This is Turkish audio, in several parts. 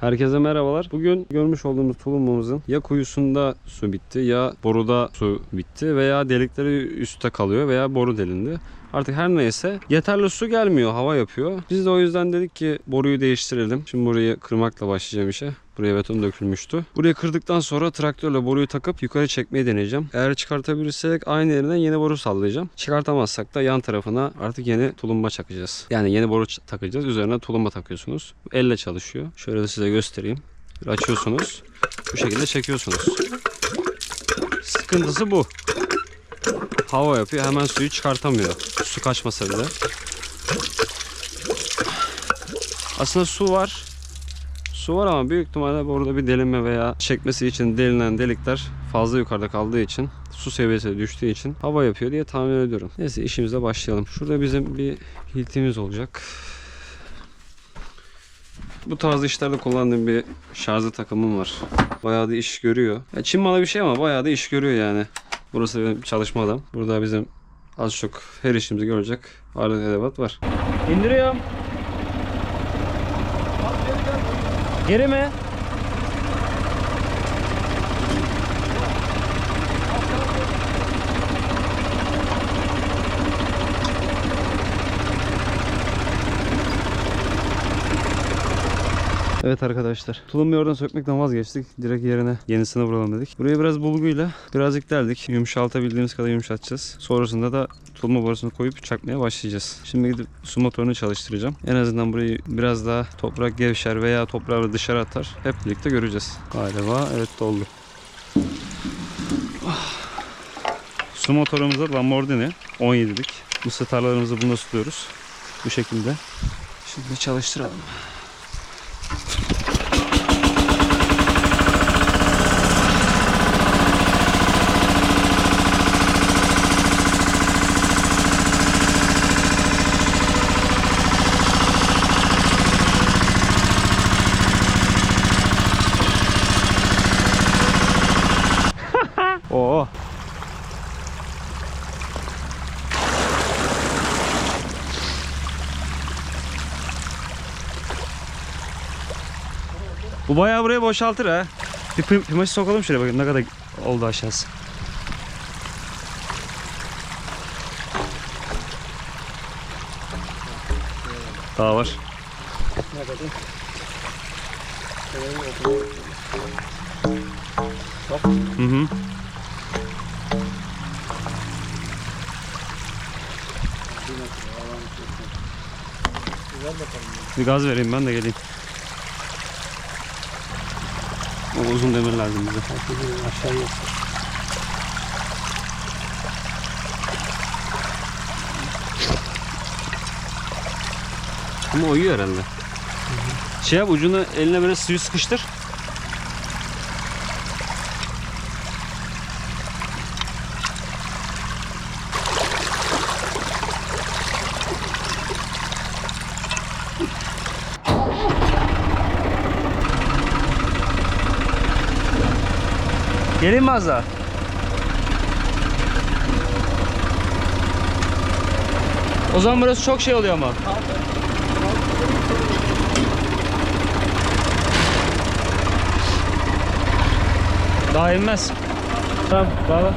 Herkese merhabalar. Bugün görmüş olduğumuz tulumumuzun ya kuyusunda su bitti ya boruda su bitti veya delikleri üstte kalıyor veya boru delindi. Artık her neyse yeterli su gelmiyor, hava yapıyor. Biz de o yüzden dedik ki boruyu değiştirelim. Şimdi burayı kırmakla başlayacağım işe. Buraya beton dökülmüştü. Burayı kırdıktan sonra traktörle boruyu takıp yukarı çekmeyi deneyeceğim. Eğer çıkartabilirsek aynı yerinden yeni boru sallayacağım. Çıkartamazsak da yan tarafına artık yeni tulumba çakacağız. Yani yeni boru takacağız. Üzerine tulumba takıyorsunuz. Elle çalışıyor. Şöyle de size göstereyim. Bir açıyorsunuz. Bu şekilde çekiyorsunuz. Sıkıntısı bu. Hava yapıyor. Hemen suyu çıkartamıyor. Su kaçmasa bile. Aslında su var. Su var ama büyük ihtimalle burada bir delinme veya çekmesi için delinen delikler fazla yukarıda kaldığı için su seviyesi düştüğü için hava yapıyor diye tahmin ediyorum. Neyse işimize başlayalım. Şurada bizim bir hiltimiz olacak. Bu tarz işlerde kullandığım bir şarjlı takımım var. Bayağı da iş görüyor. Ya Çin malı bir şey ama bayağı da iş görüyor yani. Burası benim çalışma adam. Burada bizim az çok her işimizi görecek alet edevat var. İndiriyorum. Geri mi? Evet arkadaşlar. Tulumbayı oradan sökmekten vazgeçtik. Direkt yerine yenisini vuralım dedik. Burayı biraz bulguyla birazcık deldik. Yumuşaltabildiğimiz kadar yumuşatacağız. Sonrasında da tulumba borusunu koyup çakmaya başlayacağız. Şimdi gidip su motorunu çalıştıracağım. En azından burayı biraz daha toprak gevşer veya toprağı dışarı atar. Hep birlikte göreceğiz. Galiba evet doldu. Ah. Su motorumuzda Lamborghini 17'lik. Bu starlarımızı bunda tutuyoruz. Bu şekilde. Şimdi çalıştıralım. Bu bayağı buraya boşaltır ha. Bir pim- pimaşı sokalım şuraya bakayım ne kadar oldu aşağısı. Daha var. Hı hı. Bir gaz vereyim ben de geleyim. O uzun demir lazım bize. Aşağıya. Ama uyuyor herhalde. Şey yap ucunu eline böyle suyu sıkıştır. Gelin mi az daha? O zaman burası çok şey oluyor ama. Daha inmez. Tamam, bağla.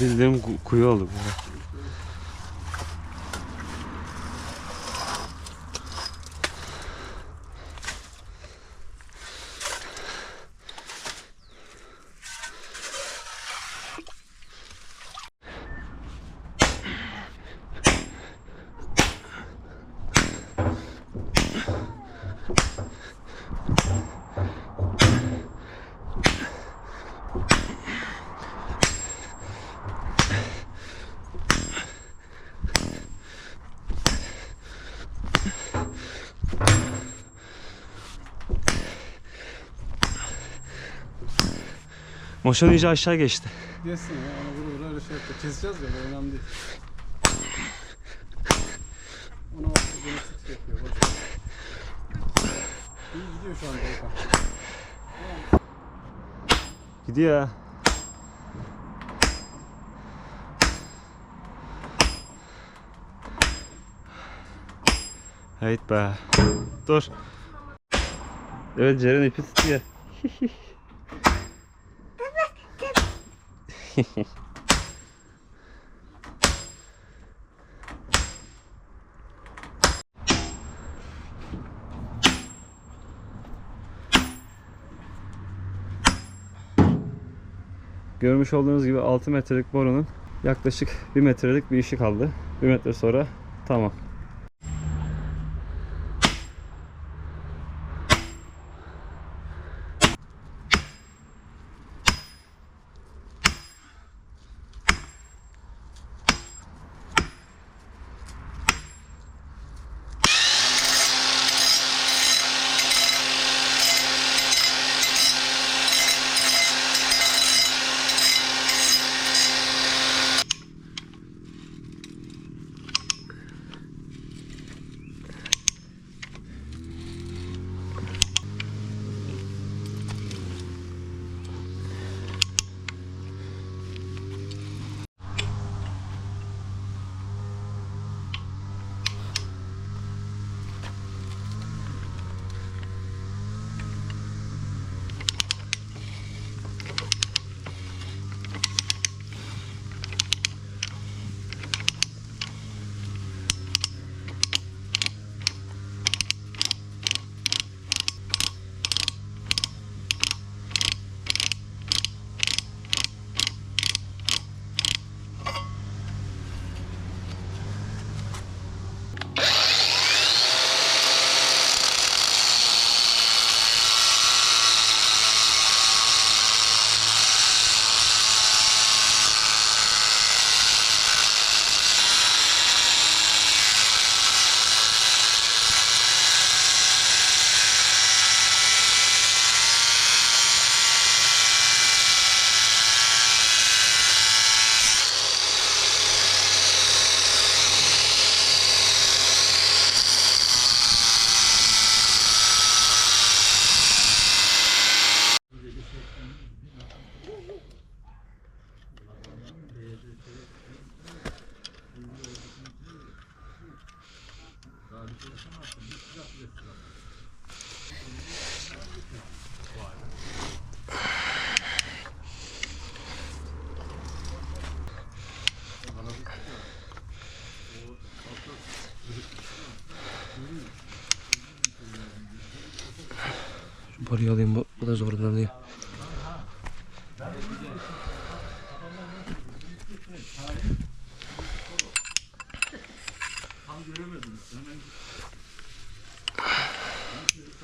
Bildiğim ku- kuyu oldu. Moşon iyice aşağı geçti. Geçsin ya. Ona vura öyle şey yapıyor. Keseceğiz ya. bu Önemli değil. Ona bak. Gene sık şey yapıyor. Boş. İyi gidiyor şu anda Volkan. Gidiyor ha. Hayt be. Dur. Evet Ceren ipi tutuyor. Görmüş olduğunuz gibi 6 metrelik borunun yaklaşık 1 metrelik bir işi kaldı. 1 metre sonra tamam. Boruyu alayım bu, bu da zorlanıyor.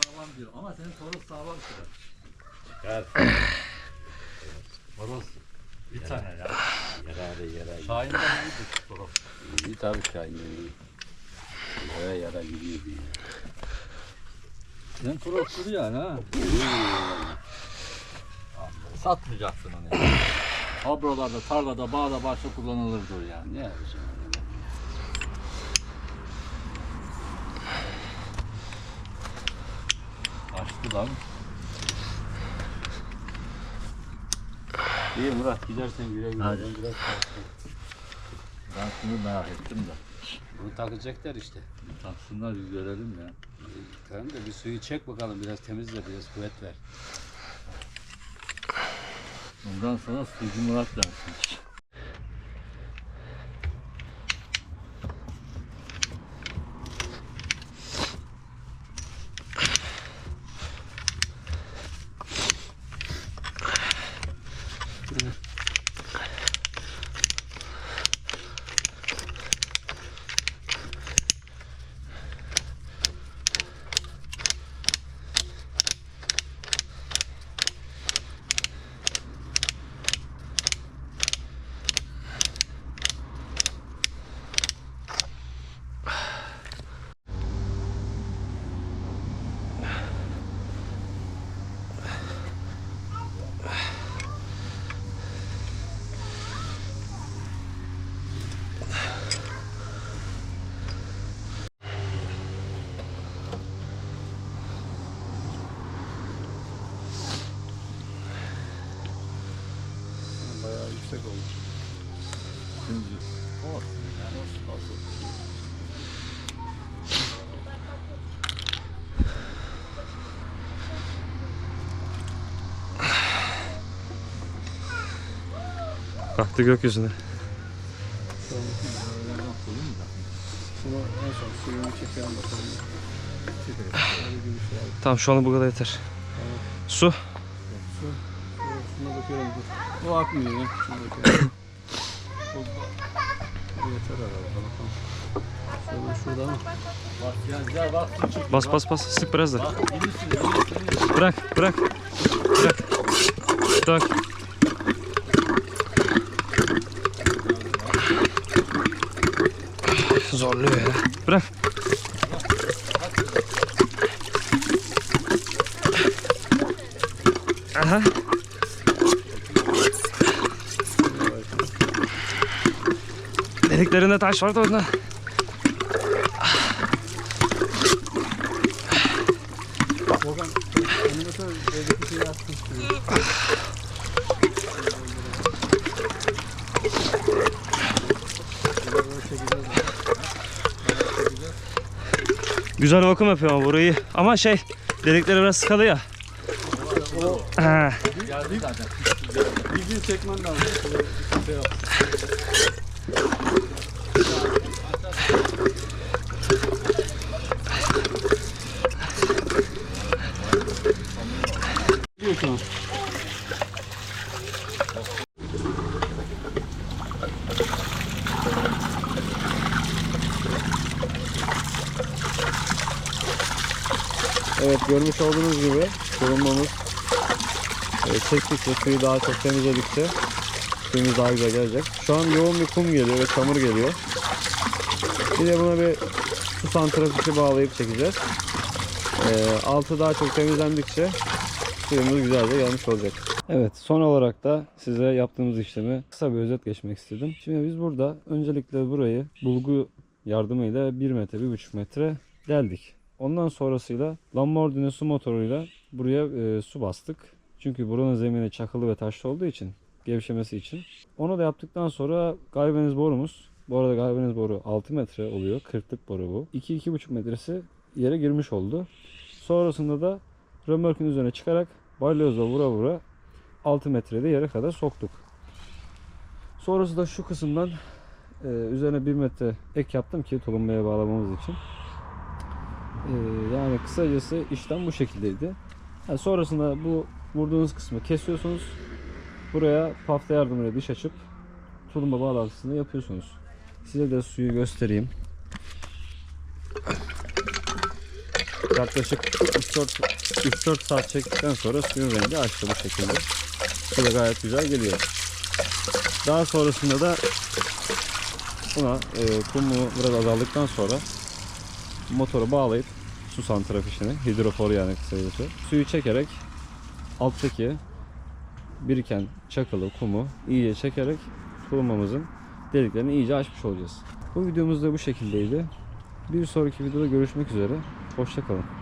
sağlam diyor ama senin Toros sağlam çıkar. Horoz Bir tane ya. yararı yara Şahin'den iyidir Toros. iyi tabii şahinleri iyi. Yara yara gidiyor bir. Toros duruyor yani ha. Satmayacaksın onu yani. Abrolarda, tarlada, bağda, bahçe kullanılırdır yani. Ne yapacağım? Açtı lan. İyi Murat gidersen güle güle. Hadi. Ben biraz. Ben şunu merak ettim de. Bunu takacaklar işte. Taksınlar bir görelim ya. Da bir suyu çek bakalım biraz temizle biraz kuvvet ver. Bundan sonra Sucu Murat dersin. oldu. Şimdi olsun. Yani olsun, olsun. Baktı gökyüzüne. Şunu en son suyunu çekelim bakalım. Çekelim. Öyle gibi bir şey abi. Tamam şu an bu kadar yeter. Su. Su. Şuna bakıyorum. Bu akmıyor ya. Şuna bakıyorum. Yeter herhalde. Şöyle şurada ama. Bak ya, ya bak. Bas bas bas sık biraz da. Bırak bırak. Bırak. Bırak. Zorluyor ya. Bırak. Aha. Deliklerinde taş vardı orada. Volkan animatör evdeki şeyi açtın. Böyle çekeceğiz. Güzel vakum yapıyor ama burayı. Ama şey delikleri biraz sıkalı ya. Geldi zaten. Bildiğin çekmen lazım. Şöyle bir şey yap. Diyor şu an. Evet görmüş olduğunuz gibi kurulmamız e, çektikçe suyu daha çok temizledikçe suyumuz daha güzel gelecek. Şu an yoğun bir kum geliyor ve çamur geliyor. Bir de buna bir su santrafişi bağlayıp çekeceğiz. E, altı daha çok temizlendikçe suyumuz güzelce gelmiş olacak. Evet son olarak da size yaptığımız işlemi kısa bir özet geçmek istedim. Şimdi biz burada öncelikle burayı bulgu yardımıyla 1 metre 1,5 metre deldik. Ondan sonrasıyla Lamborghini su motoruyla buraya e, su bastık. Çünkü buranın zemini çakılı ve taşlı olduğu için gevşemesi için. Onu da yaptıktan sonra galvaniz borumuz bu arada galvaniz boru 6 metre oluyor. 40'lık boru bu. 2-2,5 metresi yere girmiş oldu. Sonrasında da römorkun üzerine çıkarak balyozla vura vura 6 metrede yere kadar soktuk. Sonrası da şu kısımdan e, üzerine 1 metre ek yaptım ki tulumaya bağlamamız için. E, yani kısacası işlem bu şekildeydi. Ha, sonrasında bu vurduğunuz kısmı kesiyorsunuz. Buraya pafta yardımıyla diş açıp tulumba bağlantısını yapıyorsunuz. Size de suyu göstereyim. Yaklaşık 3-4 3-4 saat çektikten sonra suyun rengi açtı bu şekilde. Su da gayet güzel geliyor. Daha sonrasında da buna e, kumu biraz azaldıktan sonra motoru bağlayıp su santrafişini, hidrofor yani kısacası suyu çekerek alttaki biriken çakılı kumu iyice çekerek tulumamızın deliklerini iyice açmış olacağız. Bu videomuz da bu şekildeydi. Bir sonraki videoda görüşmek üzere. Hoşçakalın.